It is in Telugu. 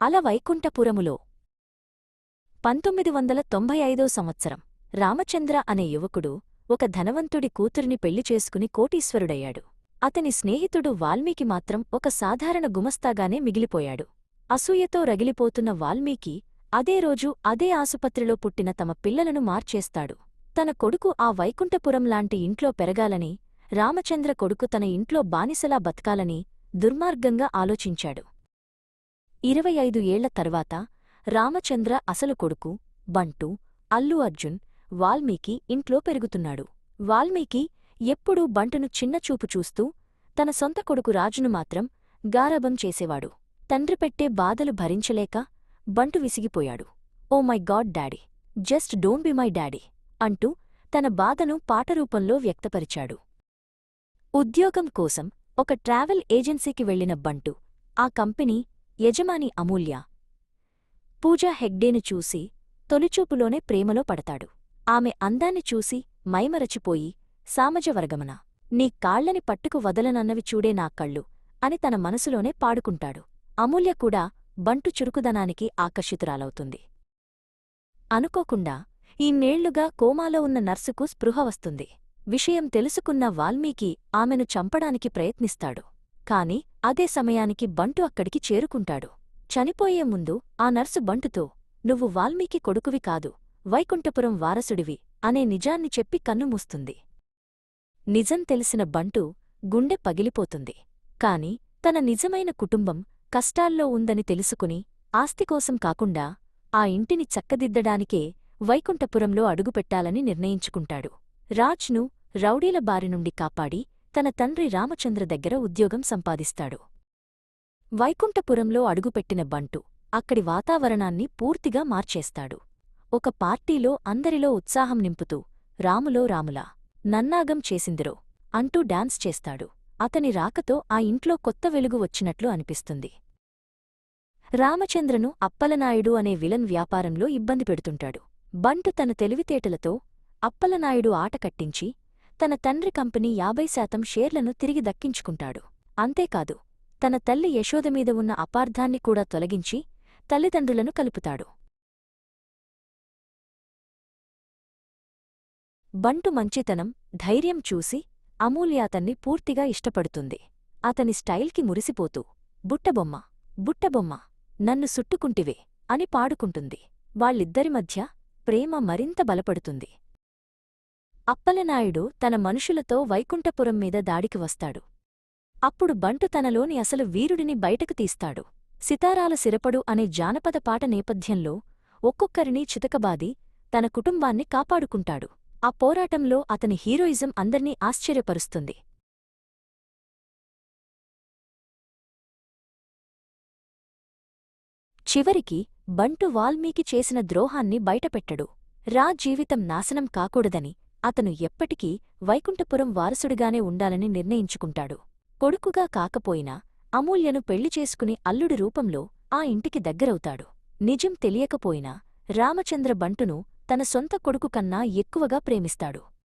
అల వైకుంఠపురములో. పంతొమ్మిది వందల తొంభై ఐదో సంవత్సరం రామచంద్ర అనే యువకుడు ఒక ధనవంతుడి కూతురిని పెళ్ళి చేసుకుని కోటీశ్వరుడయ్యాడు. అతని స్నేహితుడు వాల్మీకి మాత్రం ఒక సాధారణ గుమస్తాగానే మిగిలిపోయాడు. అసూయతో రగిలిపోతున్న వాల్మీకి అదే రోజు అదే ఆసుపత్రిలో పుట్టిన తమ పిల్లలను మార్చేస్తాడు. తన కొడుకు ఆ వైకుంఠపురం లాంటి ఇంట్లో పెరగాలని రామచంద్ర కొడుకు తన ఇంట్లో బానిసలా బతకాలని దుర్మార్గంగా ఆలోచించాడు. ఇరవై ఐదు ఏళ్ళ తర్వాత రామచంద్ర అసలు కొడుకు బంటు అల్లు అర్జున్ వాల్మీకి ఇంట్లో పెరుగుతున్నాడు. వాల్మీకి ఎప్పుడూ బంటును చిన్నచూపు చూస్తూ తన సొంత కొడుకు రాజును మాత్రం గారభం చేసేవాడు. తండ్రి పెట్టే బాధలు భరించలేక బంటు విసిగిపోయాడు. ఓ my god daddy just don't be my daddy అంటూ తన బాధను పాటరూపంలో వ్యక్తపరిచాడు. ఉద్యోగం కోసం ఒక ట్రావెల్ ఏజెన్సీకి వెళ్ళిన బంటు ఆ కంపెనీ యజమాని అమూల్య. పూజా హెగ్డేను చూసి తొలిచూపులోనే ప్రేమలో పడతాడు. ఆమె అందాన్ని చూసి మైమరచిపోయి సామజవర్గమన నీ కాళ్ళని పట్టుకు వదలనన్నవి చూడే నా కళ్ళు అని తన మనసులోనే పాడుకుంటాడు. అమూల్య కూడా బంటు చురుకుదనానికి ఆకర్షితురాలవుతుంది. అనుకోకుండా ఈన్నేళ్ళుగా కోమాలో ఉన్న నర్సుకు స్పృహ వస్తుంది. విషయం తెలుసుకున్న వాల్మీకి ఆమెను చంపడానికి ప్రయత్నిస్తాడు. కాని అదే సమయానికి బంటు అక్కడికి చేరుకుంటాడు. చనిపోయే ముందు ఆ నర్సు బంటుతో నువ్వు వాల్మీకి కొడుకువి కాదు వైకుంఠపురం వారసుడివి అనే నిజాన్ని చెప్పి కన్నుమూస్తుంది నిజం తెలిసిన బంటు గుండె పగిలిపోతుంది. కాని తన నిజమైన కుటుంబం కష్టాల్లో ఉందని తెలుసుకుని ఆస్తికోసం కాకుండా ఆ ఇంటిని చక్కదిద్దడానికే వైకుంఠపురంలో అడుగుపెట్టాలని నిర్ణయించుకుంటాడు. రాజ్ను రౌడీల బారి నుండి కాపాడి తన తండ్రి రామచంద్ర దగ్గర ఉద్యోగం సంపాదిస్తాడు. వైకుంఠపురంలో అడుగుపెట్టిన బంటు అక్కడి వాతావరణాన్ని పూర్తిగా మార్చేస్తాడు. ఒక పార్టీలో అందరిలో ఉత్సాహం నింపుతూ రాములో రాములా నన్నాగం చేసిందిరో అంటూ డాన్స్ చేస్తాడు. అతని రాకతో ఆ ఇంట్లో కొత్త వెలుగు వచ్చినట్లు అనిపిస్తుంది. రామచంద్రను అప్పలనాయుడు అనే విలన్ వ్యాపారంలో ఇబ్బంది పెడుతుంటాడు. బంటు తన తెలివితేటలతో అప్పలనాయుడు ఆట కట్టించి తన తండ్రి కంపెనీ యాభై శాతం షేర్లను తిరిగి దక్కించుకుంటాడు. అంతేకాదు తన తల్లి యశోదమీద ఉన్న అపార్థాన్ని కూడా తొలగించి తల్లిదండ్రులను కలుపుతాడు. బంటు మంచితనం ధైర్యం చూసి అమూల్య అతన్ని పూర్తిగా ఇష్టపడుతుంది. అతని స్టైల్కి మురిసిపోతూ బుట్టబొమ్మ బుట్టబొమ్మ నన్ను సుట్టుకుంటివే అని పాడుకుంటుంది. వాళ్ళిద్దరి మధ్య ప్రేమ మరింత బలపడుతుంది. అప్పలనాయుడు తన మనుషులతో వైకుంఠపురం మీద దాడికి వస్తాడు. అప్పుడు బంటు తనలోని అసలు వీరుడిని బయటకు తీస్తాడు. సితారాల సిరపడు అనే జానపద పాట నేపథ్యంలో ఒక్కొక్కరినీ చితకబాది తన కుటుంబాన్ని కాపాడుకుంటాడు. ఆ పోరాటంలో అతని హీరోయిజం అందర్నీ ఆశ్చర్యపరుస్తుంది. చివరికి బంటు వాల్మీకి చేసిన ద్రోహాన్ని బయటపెట్టడు. రా జీవితం నాశనం కాకూడదని అతను ఎప్పటికీ వైకుంఠపురం వారసుడిగానే ఉండాలని నిర్ణయించుకుంటాడు. కొడుకుగా కాకపోయినా అమూల్యను పెళ్ళి చేసుకుని అల్లుడి రూపంలో ఆ ఇంటికి దగ్గరవుతాడు. నిజం తెలియకపోయినా రామచంద్ర బంటును తన సొంత కొడుకు కన్నా ఎక్కువగా ప్రేమిస్తాడు.